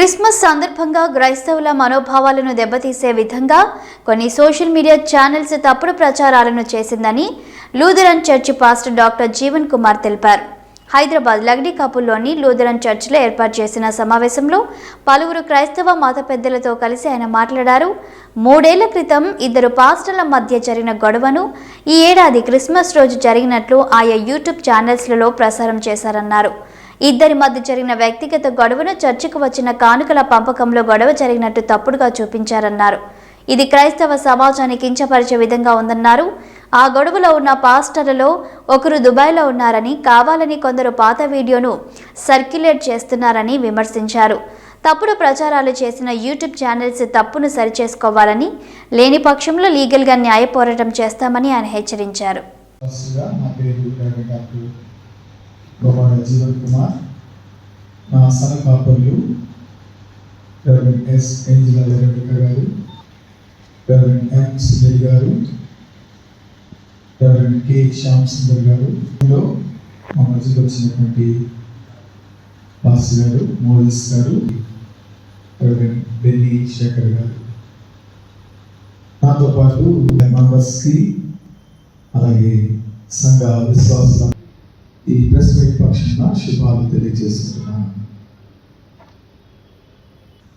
Christmas సందర్భంగా క్రైస్తవుల మనోభావాలను దెబ్బతీసే విధంగా కొన్ని సోషల్ మీడియా ఛానల్స్ తప్పుడు ప్రచారాలను చేసిందని Lutheran church pastor doctor Jeevan Kumar తెలిపారు. హైదరాబాద్ లగ్డీ కాపుల్లోని లూథరన్ చర్చిలో ఏర్పాటు చేసిన సమావేశంలో పలువురు క్రైస్తవ మత పెద్దలతో కలిసి ఆయన మాట్లాడారు. మూడేళ్ళ క్రితం ఇద్దరు పాస్టర్ల మధ్య జరిగిన గొడవను ఈ ఏడాది క్రిస్మస్ రోజు జరిగినట్లు ఆయా యూట్యూబ్ ఛానల్స్లలో ప్రసారం చేశారన్నారు. ఇద్దరి మధ్య జరిగిన వ్యక్తిగత గొడవను చర్చకు వచ్చిన కానుకల పంపకంలో గొడవ జరిగినట్టు తప్పుడుగా చూపించారన్నారు. ఇది క్రైస్తవ సమాజాన్ని కించపరిచే విధంగా ఉందన్నారు. ఆ గొడవలో ఉన్న పాస్టర్లలో ఒకరు దుబాయ్లో ఉన్నారని కావాలని కొందరు పాత వీడియోను సర్క్యులేట్ చేస్తున్నారని విమర్శించారు. తప్పుడు ప్రచారాలు చేసిన యూట్యూబ్ ఛానల్స్ తప్పును సరిచేసుకోవాలని లేని పక్షంలో లీగల్గా న్యాయ పోరాటం చేస్తామని ఆయన హెచ్చరించారు ఫస్ట్గా నా పేరు డాక్టర్ డాక్టర్ గోపాల జీవన్ కుమార్ నా సహకాపర్లు రెవరెండ్ ఎస్ ఏంజిలా రెబిక గారు రెవరెండ్ ఎం సుందర్ గారు రెవరెండ్ కె శ్యామ్ సుందర్ గారు. ఇందులో మా మధ్యకి వచ్చినటువంటి బాస్ గారు మోదీస్ గారు రెవరెండ్ బెల్లి శేఖర్ గారు. నాతో పాటు మెంబర్స్కి అలాగే సంఘ విశ్వాస ఈ ప్రెస్ మీట్ పక్షాన శుభాలు తెలియజేస్తున్నాను.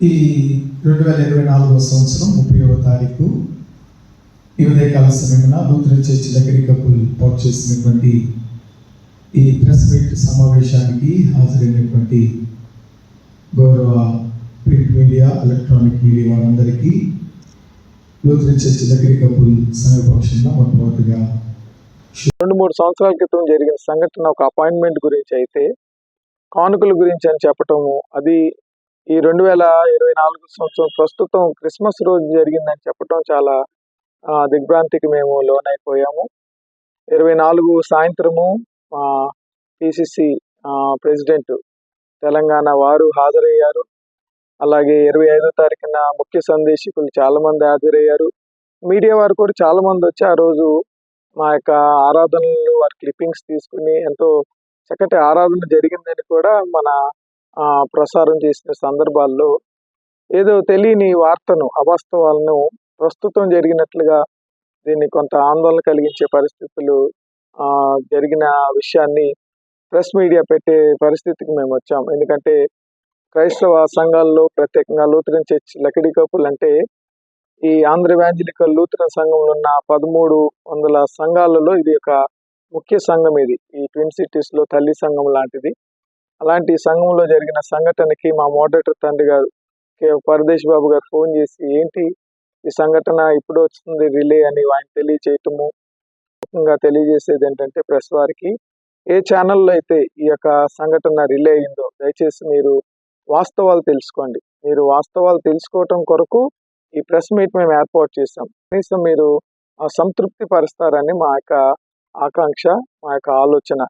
ఈ రెండు వేల ఇరవై నాలుగవ సంవత్సరం ముప్పైవ తారీఖు ఈ ఉదయకాల సమయమున నూతన చర్చి దగ్గరికప్పుడు కప్పులు చేసినటువంటి ఈ ప్రెస్ మీట్ సమావేశానికి హాజరైనటువంటి గౌరవ ప్రింట్ మీడియా ఎలక్ట్రానిక్ మీడియా వారందరికీ నూతన చర్చి దగ్గరికప్పుడు సమయపక్షంగా మొట్టమొదటిగా రెండు మూడు సంవత్సరాల క్రితం జరిగిన సంఘటన ఒక అపాయింట్మెంట్ గురించి అయితే కానుకల గురించి అని చెప్పటము అది ఈ రెండు వేల ఇరవై నాలుగు సంవత్సరం ప్రస్తుతం క్రిస్మస్ రోజు జరిగిందని చెప్పటం చాలా ఆ, దిగ్భ్రాంతికి మేము లోనైపోయాము. ఇరవై నాలుగు సాయంత్రము పిసిసి ప్రెసిడెంట్ తెలంగాణ వారు హాజరయ్యారు. అలాగే ఇరవై ఐదో తారీఖున ముఖ్య సందేశకులు చాలా మంది హాజరయ్యారు. మీడియా వారు కూడా చాలా మంది వచ్చి ఆ రోజు మా యొక్క ఆరాధనలు వారి క్లిప్పింగ్స్ తీసుకుని ఎంతో చక్కటి ఆరాధన జరిగిందని కూడా మన ప్రసారం చేసిన సందర్భాల్లో ఏదో తెలియని వార్తను అవాస్తవాలను ప్రస్తుతం జరిగినట్లుగా దీన్ని కొంత ఆందోళన కలిగించే పరిస్థితులు జరిగిన విషయాన్ని ప్రెస్ మీడియా పెట్టే పరిస్థితికి మేము వచ్చాం. ఎందుకంటే క్రైస్తవ సంఘాల్లో ప్రత్యేకంగా లూథరన్ చర్చ్ లకిడి కప్పులు అంటే ఈ ఆంధ్ర వ్యాంజలికల్ లూథరన్ సంఘంలో ఉన్న పదమూడు వందల సంఘాలలో ఇది ఒక ముఖ్య సంఘం ఇది. ఈ ట్విన్ సిటీస్లో తల్లి సంఘం లాంటిది. అలాంటి సంఘంలో జరిగిన సంఘటనకి మా మోడరేటర్ తండ్రి గారు పరదేశ్ బాబు గారు ఫోన్ చేసి ఏంటి ఈ సంఘటన? ఇప్పుడు వస్తుంది రిలే? అని ఆయన తెలియచేయటము ముఖ్యంగా తెలియజేసేది ఏంటంటే ప్రెస్ వారికి ఏ ఛానల్లో అయితే ఈ యొక్క సంఘటన రిలే అయిందో దయచేసి మీరు వాస్తవాలు తెలుసుకోండి. మీరు వాస్తవాలు తెలుసుకోవటం కొరకు ఈ ప్రెస్ మీట్ మేము ఏర్పాటు చేసాం కనీసం మీరు ఆ, సంతృప్తి పరుస్తారని మా యొక్క ఆకాంక్ష మా యొక్క ఆలోచన.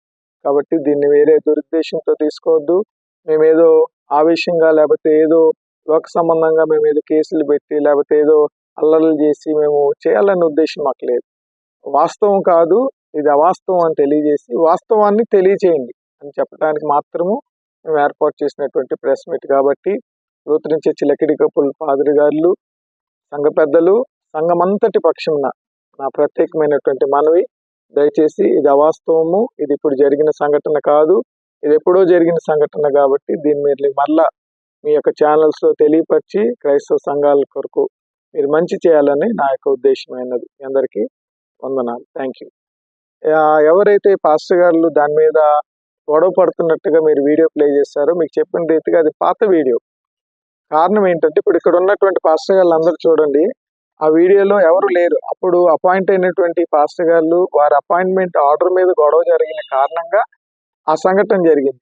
కాబట్టి దీన్ని వేరే దురుద్దేశంతో తీసుకోవద్దు. మేమేదో ఆవేశంగా లేకపోతే ఏదో లోక సంబంధంగా మేము ఏదో కేసులు పెట్టి లేకపోతే ఏదో అల్లర్లు చేసి మేము చేయాలనే ఉద్దేశం మాకు లేదు. వాస్తవం కాదు ఇది అవాస్తవం అని తెలియజేసి వాస్తవాన్ని తెలియచేయండి అని చెప్పడానికి మాత్రము మేము ఏర్పాటు చేసినటువంటి ప్రెస్ మీట్. కాబట్టి నూతన చర్చి లకిడి కప్పుల పాదిరి గారులు సంఘ పెద్దలు సంఘమంతటి పక్షంన నా ప్రత్యేకమైనటువంటి మనవి దయచేసి ఇది అవాస్తవము ఇది ఇప్పుడు జరిగిన సంఘటన కాదు ఇది ఎప్పుడో జరిగిన సంఘటన కాబట్టి దీని మీరు మళ్ళా మీ యొక్క ఛానల్స్లో తెలియపరిచి క్రైస్తవ సంఘాల కొరకు మీరు మంచి చేయాలని నా యొక్క ఉద్దేశమైనది మీ అందరికీ వందనాలు. Thank you. ఎవరైతే పాస్టర్ గారు దాని మీద గొడవ పడుతున్నట్టుగా మీరు వీడియో ప్లే చేస్తారో మీకు చెప్పిన రీతిగా అది పాత వీడియో. కారణం ఏంటంటే ఇప్పుడు ఇక్కడ ఉన్నటువంటి పాస్టర్ గారు అందరూ చూడండి ఆ వీడియోలో ఎవరు లేరు. అప్పుడు అపాయింట్ అయినటువంటి పాస్టర్ గారు వారి అపాయింట్మెంట్ ఆర్డర్ మీద గొడవ జరిగిన కారణంగా ఆ సంఘటన జరిగింది.